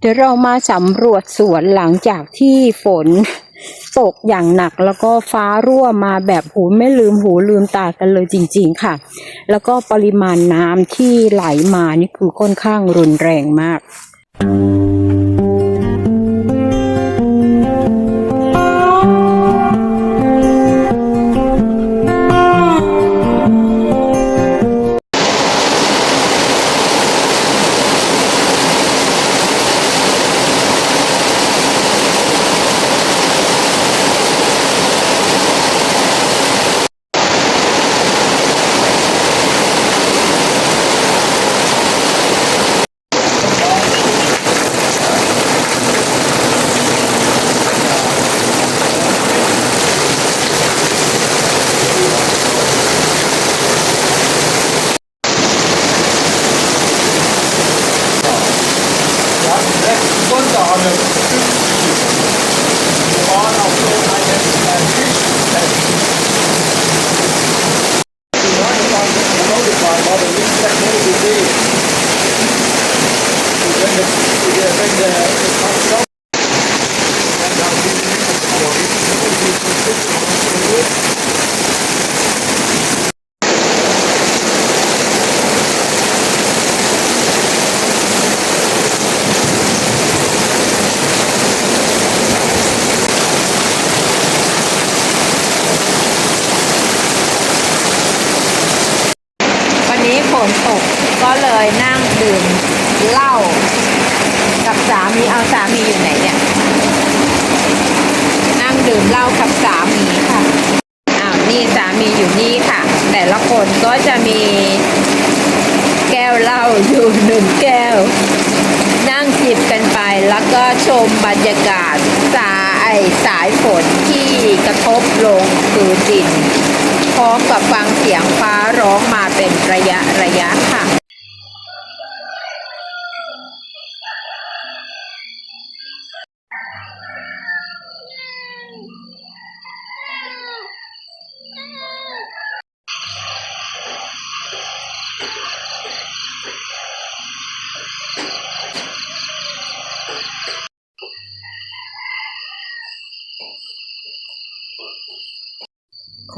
เดี๋ยวเรามาสำรวจสวนหลังจากที่ฝนตกอย่างหนักแล้วก็ฟ้ารั่วมาแบบหูไม่ลืมหูลืมตากันเลยจริง ๆ ค่ะ แล้วก็ปริมาณน้ำที่ไหลมานี่คือค่อนข้างรุนแรงมาก Ja,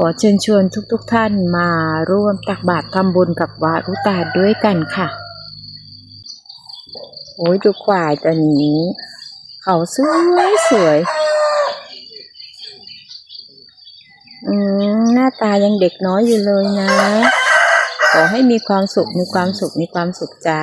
ขอเชิญชวนทุกๆทท่านมาร่วมตักบาตรทำบุญกับวารุตาด้วยกันค่ะ โอ้ยดูควายตัวนี้ เขาสวยสวยอืมหน้าตายังเด็กน้อยอยู่เลยนะ ขอให้มีความสุข มีความสุข มีความสุขจ้า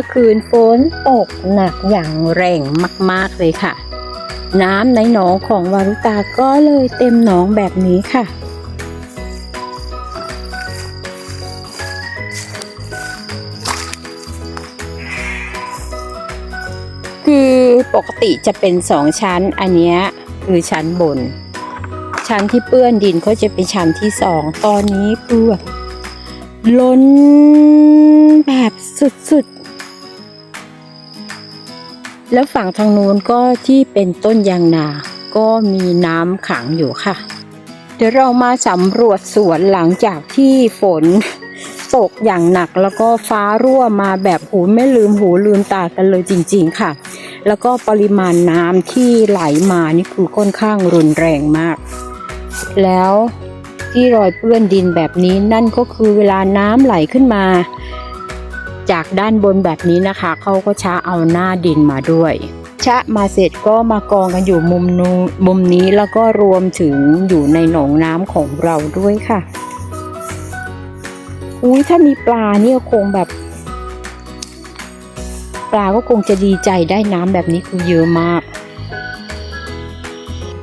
มื่อคืนฝนตกหนักอย่างแรงมาก ๆ เลยค่ะ น้ำในหนองของวารุตาก็เลยเต็มหนองแบบนี้ค่ะ คือปกติจะเป็นสองชั้น อันนี้คือชั้นบน ชั้นที่เปื้อนดินก็จะเป็นชั้นที่สองตอนนี้เปื้อนล้นแบบสุดๆ แล้วฝั่งทางนู้นก็ที่เป็นต้นยางนา ก็มีน้ำขังอยู่ค่ะ เดี๋ยวเรามาสำรวจสวนหลังจากที่ฝนตกอย่างหนักแล้วก็ฟ้ารั่วมาแบบหูไม่ลืมหูลืมตากันเลยจริงๆค่ะ แล้วก็ปริมาณน้ำที่ไหลมานี่คือค่อนข้างรุนแรงมาก แล้วที่รอยเปื้อนดินแบบนี้นั่นก็คือเวลาน้ำไหลขึ้นมา จากด้านบนแบบนี้นะคะเขาก็ช้าเอาหน้าดินมาด้วย ชะมาเสร็จก็มากองกันอยู่มุมนูมุมนี้แล้วก็รวมถึงอยู่ในหนองน้ำของเราด้วยค่ะอุ้ยถ้ามีปลาเนี่ยคงแบบ ปลาก็คงจะดีใจได้น้ำแบบนี้คือเยอะมาก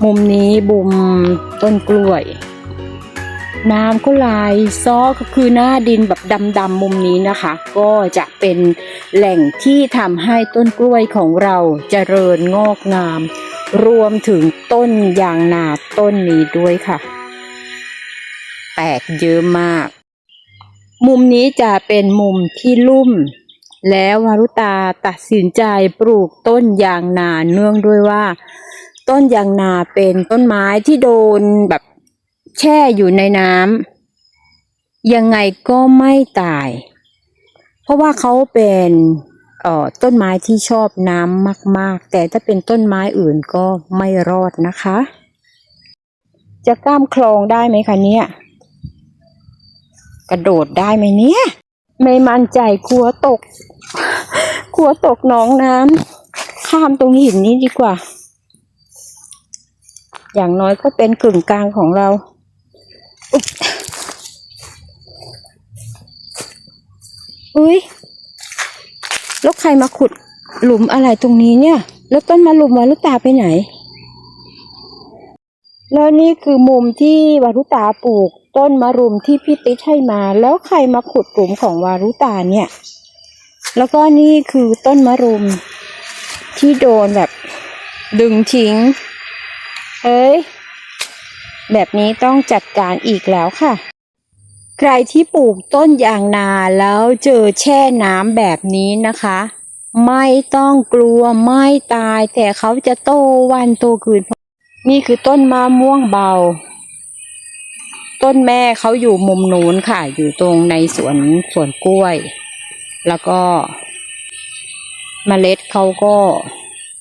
มุมนี้บุมต้นกล้วย น้ำก็ไหลซ้อก็คือหน้าดินแบบดำๆมุมนี้นะคะ ก็จะเป็นแหล่งที่ทำให้ต้นกล้วยของเราเจริญงอกงาม รวมถึงต้นยางนาต้นนี้ด้วยค่ะแตกเยอะมาก มุมนี้จะเป็นมุมที่ลุ่ม แล้ววารุตาตัดสินใจปลูกต้นยางนาเนื่องด้วยว่า ต้นยางนาเป็นต้นไม้ที่โดนแบบ แช่อยู่ในน้ำยังไงก็ไม่ตาย เพราะว่าเขาเป็นออต้นไม้ที่ชอบน้ำมาก ๆ แต่ถ้าเป็นต้นไม้อื่นก็ไม่รอดนะคะ จะก้ามคลองได้ไหมคะเนี่ย กระโดดได้ไหมเนี่ย ไม่มั่นใจกลัวตก กลัวตกหนองน้ำข้ามตรงหินนี้ดีกว่า อย่างน้อยก็เป็นกึ่งกลางของเรา อุ๊ยอุ้ยแล้วใครมาขุดหลุมอะไรตรงนี้เนี่ย แล้วต้นมะลุมวารุตาไปไหน แล้วนี่คือมุมที่วารุตาปลูก ต้นมะรุมที่พี่ติ๊กให้มา แล้วใครมาขุดหลุมของวารุตาเนี่ย แล้วก็นี่คือต้นมะรุมที่โดนแบบดึงทิ้ง เอ้ย แบบนี้ต้องจัดการอีกแล้วค่ะ ใครที่ปลูกต้นยางนาแล้วเจอแช่น้ำแบบนี้นะคะ ไม่ต้องกลัวไม่ตาย แต่เขาจะโตวันโตคืน นี่คือต้นมะม่วงเบา ต้นแม่เขาอยู่มุมนู้นค่ะ อยู่ตรงในสวนสวนกล้วย แล้วก็เมล็ดเขาก็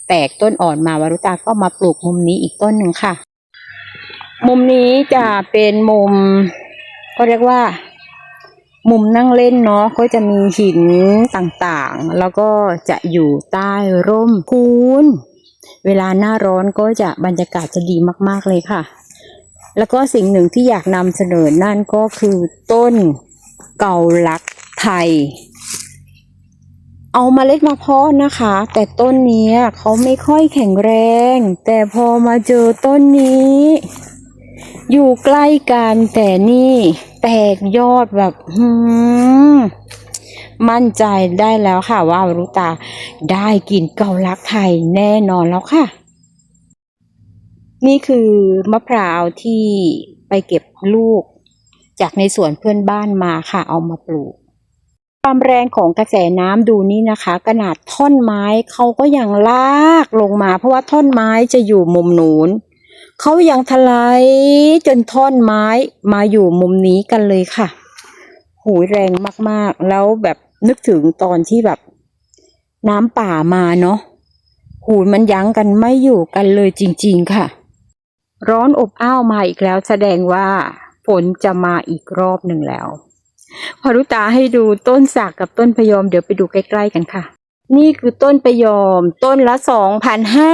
แตกต้นอ่อนมาวารุตาก็มาปลูกมุมนี้อีกต้นหนึ่งค่ะ มุมนี้จะเป็นมุมก็เรียกว่า มุมนั่งเล่นเนาะก็จะมีหินต่างๆ แล้วก็จะอยู่ใต้ร่มคูนเวลาหน้าร้อนก็จะบรรยากาศจะดีมากๆเลยค่ะ แล้วก็สิ่งหนึ่งที่อยากนำเสนอนั่นก็คือต้นเกาลักไทย เอามาเล็ดมาเพาะนะคะ แต่ต้นนี้เขาไม่ค่อยแข็งแรง แต่พอมาเจอต้นนี้ อยู่ใกล้กันแต่นี่แตกยอดแบบหืมมั่นใจได้แล้วค่ะว่ารุตาได้กินเกาลักไทยแน่นอนแล้วค่ะ นี่คือมะพร้าวที่ไปเก็บลูก จากในสวนเพื่อนบ้านมาค่ะเอามาปลูก ความแรงของกระแสน้ำดูนี่นะคะขนาดท่อนไม้เขาก็ยังลากลงมา เพราะว่าท่อนไม้จะอยู่มุมนู้น เขายังทลายจนท่อนไม้มาอยู่มุมนี้กันเลยค่ะหูยแรงมากๆ แล้วแบบนึกถึงตอนที่แบบ น้ำป่ามาเนาะหูยมันยั้งกันไม่อยู่กันเลยจริง ๆ ค่ะ ร้อนอบอ้าวมาอีกแล้ว แสดงว่าฝนจะมาอีกรอบหนึ่งแล้ว พารุตาให้ดูต้นสักกับต้นพยอมเดี๋ยวไปดูใกล้ ๆ กันค่ะ นี่คือต้นพยอม ต้นละสองพันห้า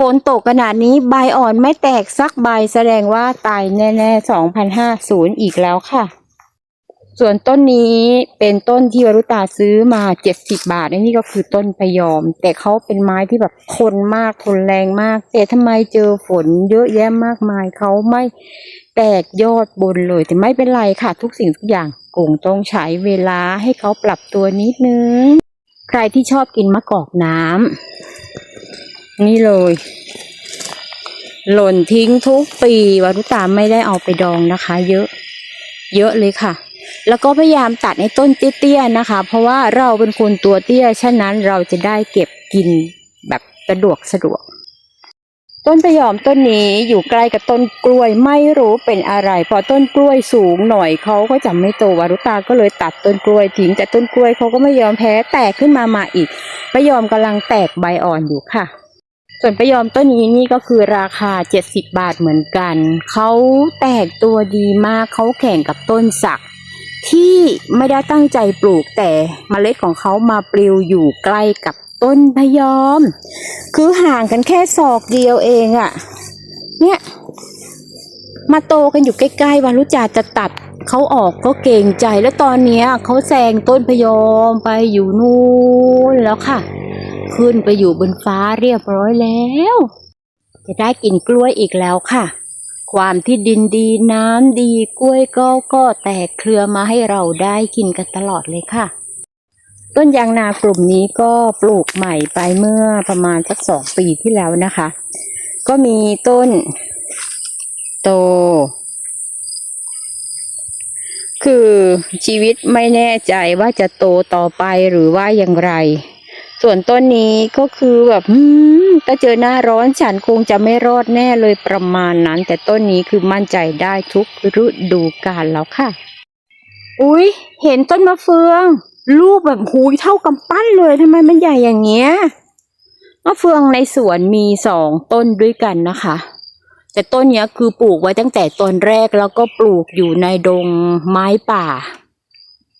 ฝนตกขนาดนี้ใบอ่อนไม่แตกสักใบแสดงว่าตายแน่ๆสองพันห้าศูนย์อีกแล้วค่ะ ส่วนต้นนี้เป็นต้นที่วรุตาซื้อมาเจ็ดสิบบาทนี่ก็คือต้นพยอม แต่เขาเป็นไม้ที่แบบทนมากทนแรงมาก แต่ทำไมเจอฝนเยอะแยะมากมายเขาไม่แตกยอดบนเลย แต่ไม่เป็นไรค่ะ ทุกสิ่งทุกอย่างคงต้องใช้เวลาให้เขาปรับตัวนิดนึง ใครที่ชอบกินมะกอกน้ำ นี่เลย หล่นทิ้งทุกปีวรุตาไม่ได้เอาไปดองนะคะ เยอะ เยอะเลยค่ะ แล้วก็พยายามตัดในต้นเตี้ยๆนะคะ เพราะว่าเราเป็นคนตัวเตี้ย ฉะนั้นเราจะได้เก็บกินแบบสะดวกสะดวก ต้นพะยอมต้นนี้อยู่ใกล้กับต้นกล้วยไม่รู้เป็นอะไร พอต้นกล้วยสูงหน่อยเขาก็จะไม่โตวารุตาก็เลยตัดต้นกล้วยทิ้งแต่ต้นกล้วยเขาก็ไม่ยอมแพ้แตกขึ้นมามาอีกพะยอมกำลังแตกใบอ่อนอยู่ค่ะ ส่วนพะยอมต้นนี้นี่ก็คือราคา 70 บาทเหมือนกัน เขาแตกตัวดีมากเขาแข่งกับต้นสัก ที่ไม่ได้ตั้งใจปลูกแต่เมล็ดของเขามาปลิวอยู่ใกล้กับต้นพยอม คือห่างกันแค่ศอกเดียวเองอะเนี่ย มาโตกันอยู่ใกล้ๆวันรู้จาจะตัด เขาออกก็เก่งใจแล้วตอนเนี้ยเขาแซงต้นพยอมไปอยู่นู่นแล้วค่ะ ขึ้นไปอยู่บนฟ้าเรียบร้อยแล้ว จะได้กินกล้วยอีกแล้วค่ะ ความที่ดินดีน้ำดีกล้วยก็ก็แตกเครือมาให้เราได้กินกันตลอดเลยค่ะ ต้นยางนากลุ่มนี้ก็ปลูกใหม่ไปเมื่อประมาณสักสองปีที่แล้วนะคะ ก็มีต้นโต คือชีวิตไม่แน่ใจว่าจะโตต่อไปหรือว่าอย่างไร ส่วนต้นนี้ก็คือแบบถ้าเจอหน้าร้อนฉันคงจะไม่รอดแน่เลยประมาณนั้น แต่ต้นนี้คือมั่นใจได้ทุกฤดูกาลแล้วค่ะ อุ๊ย เห็นต้นมะเฟือง ลูกแบบหูยเท่ากำปั้นเลยทำไมมันใหญ่อย่างเงี้ยมะเฟืองในสวนมีสองต้นด้วยกันนะคะ แต่ต้นเนี้ยคือปลูกไว้ตั้งแต่ตอนแรกแล้วก็ปลูกอยู่ในดงไม้ป่า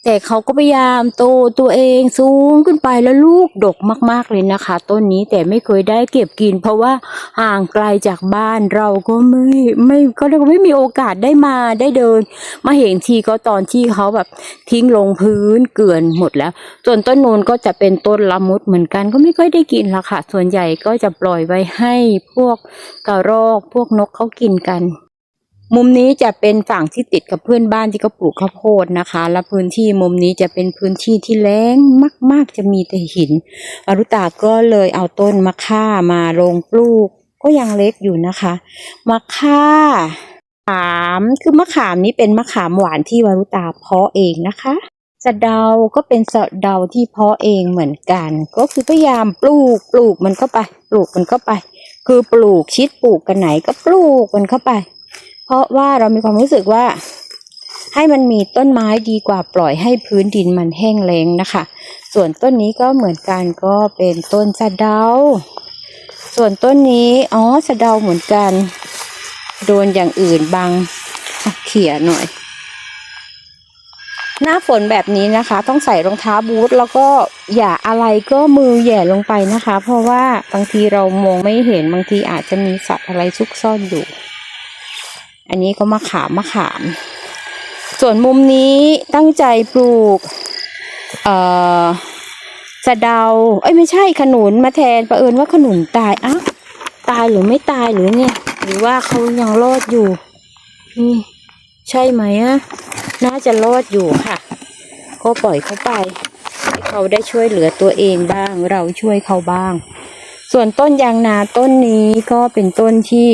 แต่เขาก็พยายามโตตัวเองสูงขึ้นไปแล้วลูกดกมาก ๆเลยนะคะ ต้นนี้แต่ไม่เคยได้เก็บกิน เพราะว่าห่างไกลจากบ้านเราก็ไม่ไม่ก็เรียกว่าไม่มีโอกาสได้มาได้เดิน มาเห็นทีก็ตอนที่เขาแบบทิ้งลงพื้นเกลื่อนหมดแล้ว ส่วนต้นนูนก็จะเป็นต้นละมุดเหมือนกันก็ไม่ค่อยได้กินละค่ะ ส่วนใหญ่ก็จะปล่อยไว้ให้พวกกระรอกพวกนกเขากินกัน มุมนี้จะเป็นฝั่งที่ติดกับเพื่อนบ้านที่เขาปลูกข้าวโพดนะคะ และพื้นที่มุมนี้จะเป็นพื้นที่ที่แล้งมาก ๆ จะมีแต่หินอรุตาก็เลยเอาต้นมะข่ามาลงปลูก ก็ยังเล็กอยู่นะคะมะข่าขามคือมะขามนี้เป็นมะขามหวานที่วารุตาเพาะเองนะคะสะเดาก็เป็นสะเดาที่เพาะเองเหมือนกัน ก็คือพยายามปลูกปลูกมันเข้าไป ปลูกมันเข้าไป คือปลูกชิดปลูกกันไหนก็ปลูกมันเข้าไป เพราะว่าเรามีความรู้สึกว่า ให้มันมีต้นไม้ดีกว่าปล่อยให้พื้นดินมันแห้งแล้งนะคะ ส่วนต้นนี้ก็เหมือนกันก็เป็นต้นสะเดา ส่วนต้นนี้อ๋อสะเดาเหมือนกัน โดนอย่างอื่นบังเขี่ยหน่อย หน้าฝนแบบนี้นะคะ ต้องใส่รองเท้าบูทแล้วก็อย่าอะไรก็มือแย่ลงไปนะคะ เพราะว่าบางทีเรามองไม่เห็นบางทีอาจจะมีสัตว์อะไรซุกซ่อนอยู่ อันนี้ก็มะขามมะขาม ส่วนมุมนี้ตั้งใจปลูก เอ่อสะเดา เอ้ยไม่ใช่ขนุนมาแทนประเอิญว่าขนุนตายอ้าวตายหรือไม่ตายหรือเนี่ย หรือว่าเขายังรอดอยู่ นี่ ใช่ไหมอะน่าจะรอดอยู่ค่ะ ก็ปล่อยเขาไปให้เขาได้ช่วยเหลือตัวเองบ้าง เราช่วยเขาบ้าง ส่วนต้นยางนาต้นนี้ก็เป็นต้นที่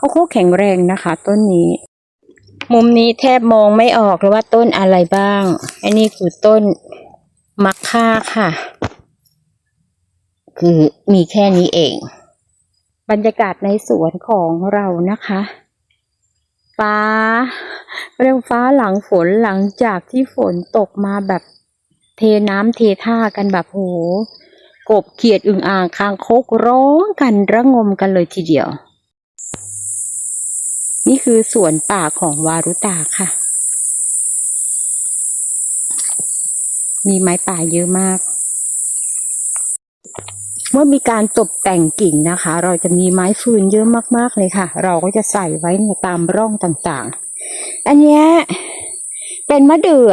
เขาโคตรแข็งแรงนะคะ ต้นนี้ มุมนี้แทบมองไม่ออกเลยว่าต้นอะไรบ้าง อันนี้คือต้นมักค่าค่ะ คือมีแค่นี้เอง บรรยากาศในสวนของเรานะคะ ฟ้า เรียกว่าฟ้าหลังฝนหลังจากที่ฝนตกมาแบบเทน้ำเทท่ากันแบบโหกบเขียดอึ่งอ่างคางคกร้องกันระงมกันเลยทีเดียว นี่คือสวนป่าของวารุตาค่ะ มีไม้ป่าเยอะมาก เมื่อมีการตกแต่งกิ่งนะคะ เราจะมีไม้ฟืนเยอะมากๆเลยค่ะ เราก็จะใส่ไว้ในตามร่องต่างๆ อันนี้เป็นมะเดื่อ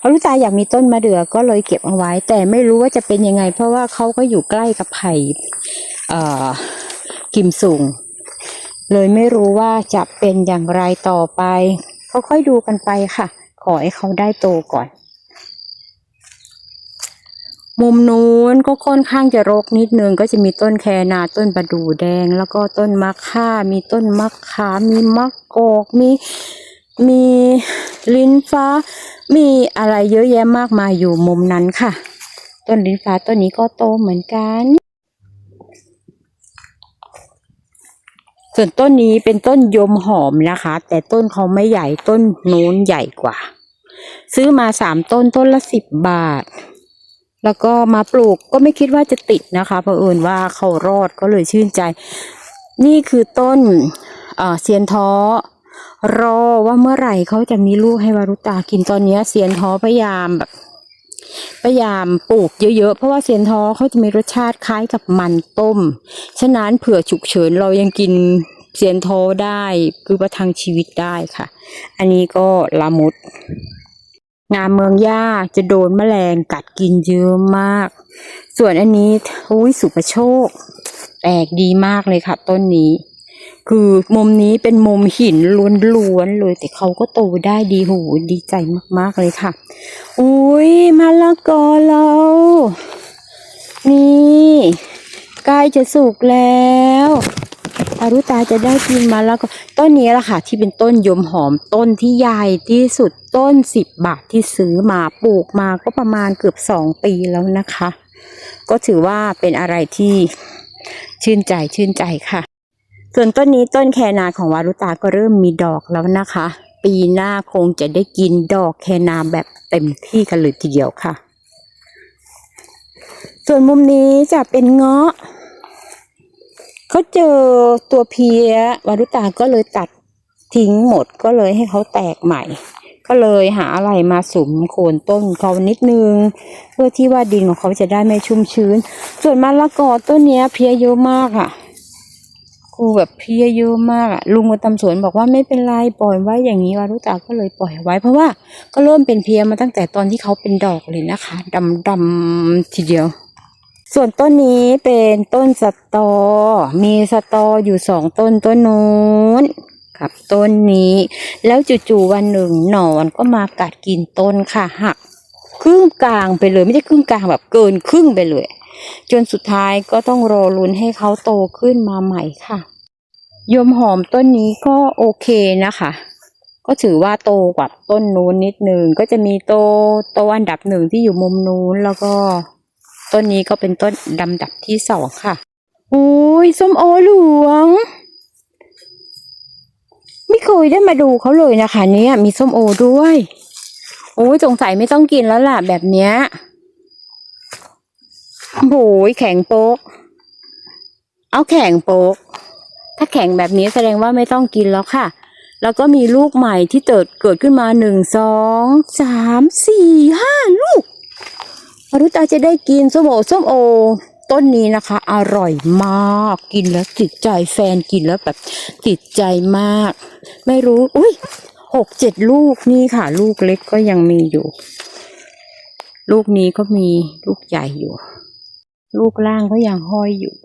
พรุตาอยากมีต้นมะเดื่อก็เลยเก็บเอาไว้ แต่ไม่รู้ว่าจะเป็นยังไง เพราะว่าเขาก็อยู่ใกล้กับไผ่เอ่อกิมซุง เลยไม่รู้ว่าจะเป็นอย่างไรต่อไปค่อยๆดูกันไปค่ะ ขอให้เขาได้โตก่อน มุมนู้นก็ค่อนข้างจะรกนิดนึงก็จะมีต้นแคนาต้นประดู่แดง แล้วก็ต้นมะข่า มีต้นมะขามมีมะกอกมีมีลิ้นฟ้า มีอะไรเยอะแยะมากมายอยู่มุมนั้นค่ะ ต้นลิ้นฟ้าต้นนี้ก็โตเหมือนกัน ส่วนต้นนี้เป็นต้นยมหอมนะคะ แต่ต้นเขาไม่ใหญ่ต้นนู้นใหญ่กว่า ซื้อมาสามต้นต้นละสิบบาท แล้วก็มาปลูกก็ไม่คิดว่าจะติดนะคะเพราะเอิญว่าเขารอดก็เลยชื่นใจ นี่คือต้นเอ่อเซียนท้อรอว่าเมื่อไหร่เขาจะมีลูกให้วารุตากินตอนนี้เซียนท้อพยายามแบบ พยายามปลูกเยอะๆ เพราะว่าเซียนท้อเขาจะมีรสชาติคล้ายกับมันต้ม ฉะนั้นเผื่อฉุกเฉินเรายังกินเสียนโทได้คือประทังชีวิตได้ค่ะ อันนี้ก็ละมุด งามเมืองย่าจะโดนแมลงกัดกินเยอะมาก ส่วนอันนี้อุ้ยสุประโชคแปลกดีมากเลยค่ะต้นนี้ คือมุมนี้เป็นมุมหินล้วนๆเลย แต่เขาก็โตได้ดีหูดีใจมากๆเลยค่ะ อุ้ยมะละกอเรานี่ใกล้จะสุกแล้วอารุตาจะได้กินมาแล้วก็ต้นนี้แหละค่ะ ที่เป็นต้นยมหอมต้นที่ใหญ่ที่สุดต้นสิบบาทที่ซื้อมาปลูกมาก็ประมาณเกือบสองปีแล้วนะคะ ก็ถือว่าเป็นอะไรที่ชื่นใจชื่นใจค่ะ ส่วนต้นนี้ต้นแคนาของวารุตาก็เริ่มมีดอกแล้วนะคะ ปีหน้าคงจะได้กินดอกแคนาแบบเต็มที่กันเลยทีเดียวค่ะ ส่วนมุมนี้จะเป็นเงาะเขาเจอตัวเพี้ยวารุตาก็เลยตัดทิ้งหมดก็เลยให้เขาแตกใหม่ ก็เลยหาอะไรมาสุมโคนต้นเขานิดนึง เพื่อที่ว่าดินของเขาจะได้ไม่ชุ่มชื้น ส่วนมะละกอต้นนี้เพี้ยเยอะมากอะ ครูแบบเพียเยอะมากอะลุงมาตำสวนบอกว่าไม่เป็นไรปล่อยไว้อย่างนี้วารุตาก็เลยปล่อยไว้ เพราะว่าก็เริ่มเป็นเพียมาตั้งแต่ตอนที่เขาเป็นดอกเลยนะคะดำดำทีเดียว ส่วนต้นนี้เป็นต้นสตอ มีสตออยู่สองต้นต้นนู้นกับต้นนี้ แล้วจู่ๆวันหนึ่งหนอนก็มากัดกินต้นค่ะหักครึ่งกลางไปเลยไม่ใช่ครึ่งกลางแบบเกินครึ่งไปเลย จนสุดท้ายก็ต้องรอลุ้นให้เขาโตขึ้นมาใหม่ค่ะยมหอมต้นนี้ก็โอเคนะคะ ก็ถือว่าโตกว่าต้นนู้นนิดนึงก็จะมีโตโตอันดับหนึ่งที่อยู่มุมนู้นแล้วก็ ต้นนี้ก็เป็นต้นดำดับที่สองค่ะโอ้ยส้มโอหลืองไม่เคยได้มาดูเขาเลยนะคะ เนี่ยมีส้มโอด้วย โอ้ยสงสัยไม่ต้องกินแล้วล่ะแบบเนี้ย โอ้ยแข็งโป๊ก เอาแข็งโป๊ก ถ้าแข็งแบบนี้แสดงว่าไม่ต้องกินแล้วค่ะ แล้วก็มีลูกใหม่ที่เกิดเกิดขึ้นมาหนึ่งสองสามสี่ห้าลูกอรุตาจะได้กินส้มโอส้มโอ ต้นนี้นะคะ อร่อยมากกินแล้วติดใจแฟนกินแล้วแบบติดใจมาก ไม่รู้อุ้ยหกเจ็ดลูกนี่ค่ะ ลูกเล็กก็ยังมีอยู่ ลูกนี้ก็มีลูกใหญ่อยู่ ลูกล่างก็ยังห้อยอยู่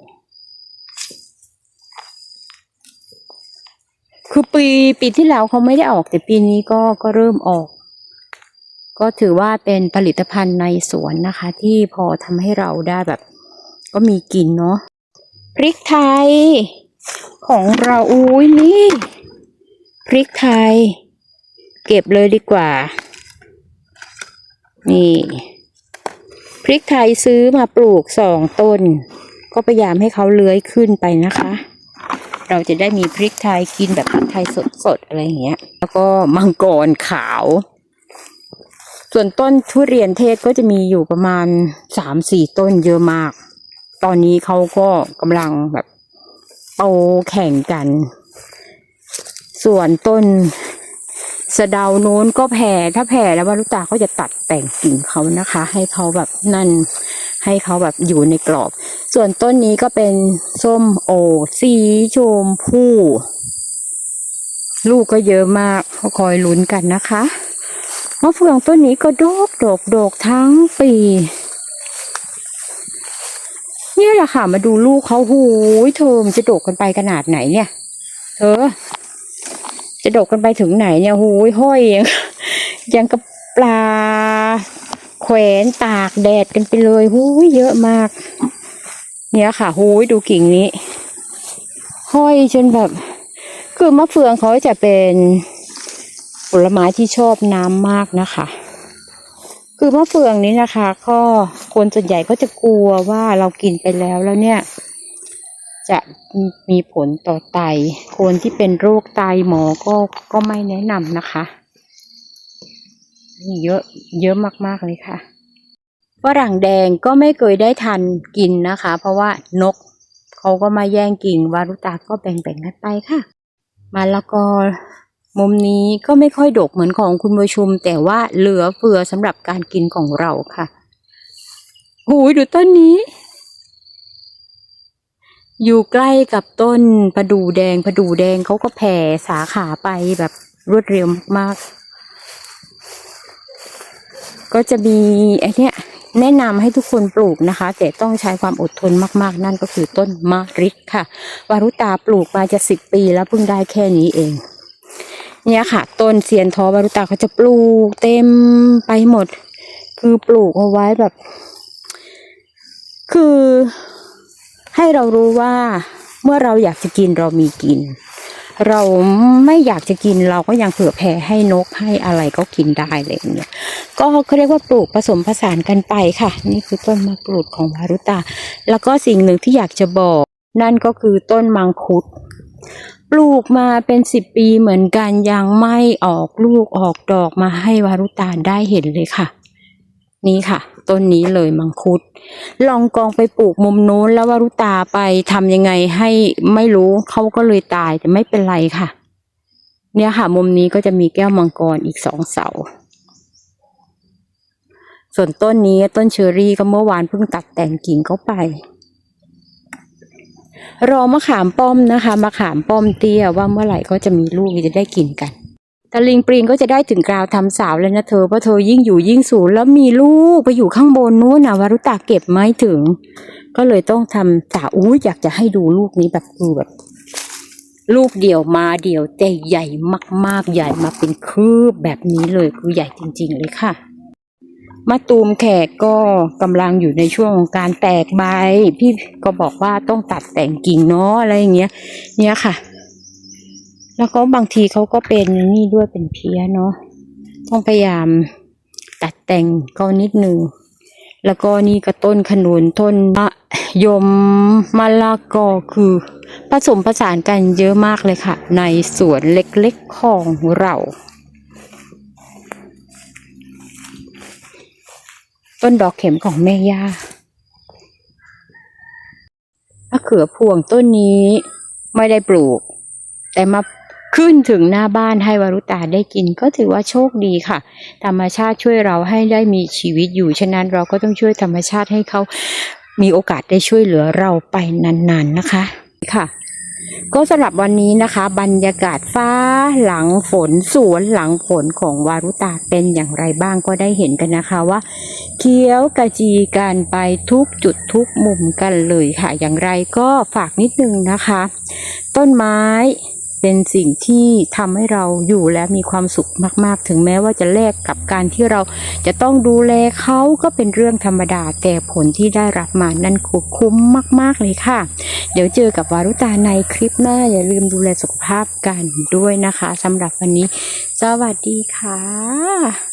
คือปีปีที่แล้วเขาไม่ได้ออก แต่ปีนี้ก็ก็เริ่มออก ก็ถือว่าเป็นผลิตภัณฑ์ในสวนนะคะ ที่พอทำให้เราได้แบบ ก็มีกินเนาะพริกไทย ของเราอุ้ยนี่ พริกไทย เก็บเลยดีกว่า นี่ พริกไทยซื้อมาปลูกสองต้น ก็พยายามให้เขาเลื้อยขึ้นไปนะคะ เราจะได้มีพริกไทยกินแบบพริกไทยสดๆอะไรอย่างเงี้ย แล้วก็มังกรขาว ส่วนต้นทุเรียนเทศก็จะมีอยู่ประมาณสามสี่ต้นเยอะมาก ตอนนี้เขาก็กำลังแบบโตแข่งกัน ส่วนต้น สะเดาโน้นก็แผ่ถ้าแผ่แล้ววารุตาเขาจะตัดแต่งกิ่งเขานะคะ ให้เขาแบบนั่นให้เขาแบบอยู่ในกรอบ ส่วนต้นนี้ก็เป็นส้มโอ สีชมพูลูกก็เยอะมากก็คอยลุ้นกันนะคะมะเฟืองต้นนี้ก็ดกดกดกทั้งปีนี่แหละค่ะมาดูลูกเขาหูยเธอมันจะดกกันไปขนาดไหนเนี่ย เธอ จะดกกันไปถึงไหนเนี่ยหูยห้อยยังยังกับปลาแขวนตากแดดกันไปเลยหูยเยอะมาก เนี่ยค่ะหูยดูกิ่งนี้ ห้อยจนแบบ คือมะเฟืองเขาจะเป็นผลไม้ที่ชอบน้ำมากนะคะ คือมะเฟืองนี้นะคะ ก็คนส่วนใหญ่ก็จะกลัวว่าเรากินไปแล้วแล้วเนี่ย จะมีผลต่อไต คนที่เป็นโรคไตหมอก็ก็ไม่แนะนำนะคะมีเยอะเยอะมากๆเลยค่ะฝรั่งแดงก็ไม่เคยได้ทันกินนะคะ เพราะว่านกเขาก็มาแย่งกิ่งวารุตาก็แบ่งๆกันไปค่ะมะละกอมุมนี้ก็ไม่ค่อยดกเหมือนของคุณผู้ชมแต่ว่าเหลือเฟือสำหรับการกินของเราค่ะหูยดูต้นนี้ อยู่ใกล้กับต้นประดู่แดงประดู่แดงเขาก็แผ่สาขาไปแบบรวดเร็วมากๆ ก็จะมีไอเนี้ยแนะนำให้ทุกคนปลูกนะคะ แต่ต้องใช้ความอดทนมากๆ นั่นก็คือต้นมะริดค่ะ วารุตาปลูกมาจะสิบปีแล้วเพิ่งได้แค่นี้เอง เนี่ยค่ะ ต้นเซียนทอวารุตาเขาจะปลูกเต็มไปหมด คือปลูกเอาไว้แบบ คือ ให้เรารู้ว่าเมื่อเราอยากจะกินเรามีกิน เราไม่อยากจะกินเราก็ยังเผื่อแผ่ให้นกให้อะไรก็กินได้อะไรอย่ยก็เขาเรียกว่าปลูกผสมผสานกันไปค่ะ นี่คือต้นมะกรูดของวารุตา แล้วก็สิ่งหนึ่งที่อยากจะบอก นั่นก็คือต้นมังคุดปลูกมาเป็นสิบปีเหมือนกันยังไม่ออกลูกออกดอกมาให้วารุตาได้เห็นเลยค่ะ นี่ค่ะ ต้นนี้เลยมังคุด ลองกองไปปลูกมุมนู้นแล้ววารุตาไปทำยังไงให้ไม่รู้เขาก็เลยตายแต่ไม่เป็นไรค่ะ เนี่ยค่ะ มุมนี้ก็จะมีแก้วมังกรอีกสองเสา ส่วนต้นนี้ต้นเชอรี่ก็เมื่อวานเพิ่งตัดแต่งกิ่งเข้าไป รอมะขามป้อมนะคะมะขามป้อมเตี้ยว่าเมื่อไหร่ก็จะมีลูกจะได้กินกัน ตะลิงปริงก็จะได้ถึงกราวทำสาวแล้วนะเธอเพราะเธอยิ่งอยู่ยิ่งสูงแล้วมีลูกไปอยู่ข้างบนนู้นนะวารุตาเก็บไม่ถึง ก็เลยต้องทำสาวอู้อยากจะให้ดูลูกนี้แบบคือแบบลูกเดียวมาเดียวแต่ใหญ่มากๆ ใหญ่มาเป็นคืบแบบนี้เลยคือใหญ่จริง ๆ เลยค่ะ มะตูมแขกก็กำลังอยู่ในช่วงของการแตกใบ พี่ก็บอกว่าต้องตัดแต่งกิ่งเนาะอะไรอย่างเงี้ย เนี่ยค่ะ แล้วก็บางทีเขาก็เป็นนี่ด้วยเป็นเพี้ยเนาะต้องพยายามตัดแต่งก็นิดหนึ่งแล้วก็นี่ก็ต้นขนุนต้นมะยมมะละกอคือ ผสมผสานกันเยอะมากเลยค่ะ ในสวนเล็กๆของเรา ต้นดอกเข็มของแม่ย่ามะเขือพวงต้นนี้ไม่ได้ปลูก แต่มา ขึ้นถึงหน้าบ้านให้วารุตาได้กินก็ถือว่าโชคดีค่ะ ธรรมชาติช่วยเราให้ได้มีชีวิตอยู่ ฉะนั้นเราก็ต้องช่วยธรรมชาติให้เขามีโอกาสได้ช่วยเหลือเราไปนานๆนะคะค่ะ ก็สำหรับวันนี้นะคะ บรรยากาศฟ้าหลังฝนสวนหลังฝนของวารุตาเป็นอย่างไรบ้างก็ได้เห็นกันนะคะว่าเขียวกระจีกันไปทุกจุดทุกมุมกันเลยค่ะ อย่างไรก็ฝากนิดนึงนะคะ ต้นไม้ เป็นสิ่งที่ทำให้เราอยู่และมีความสุขมาก ๆ ถึงแม้ว่าจะแลกกับการที่เราจะต้องดูแลเขาก็เป็นเรื่องธรรมดา แต่ผลที่ได้รับมานั้นคุ้มมาก ๆ เลยค่ะ เดี๋ยวเจอกับวารุตาในคลิปหน้า อย่าลืมดูแลสุขภาพกันด้วยนะคะสำหรับวันนี้ สวัสดีค่ะ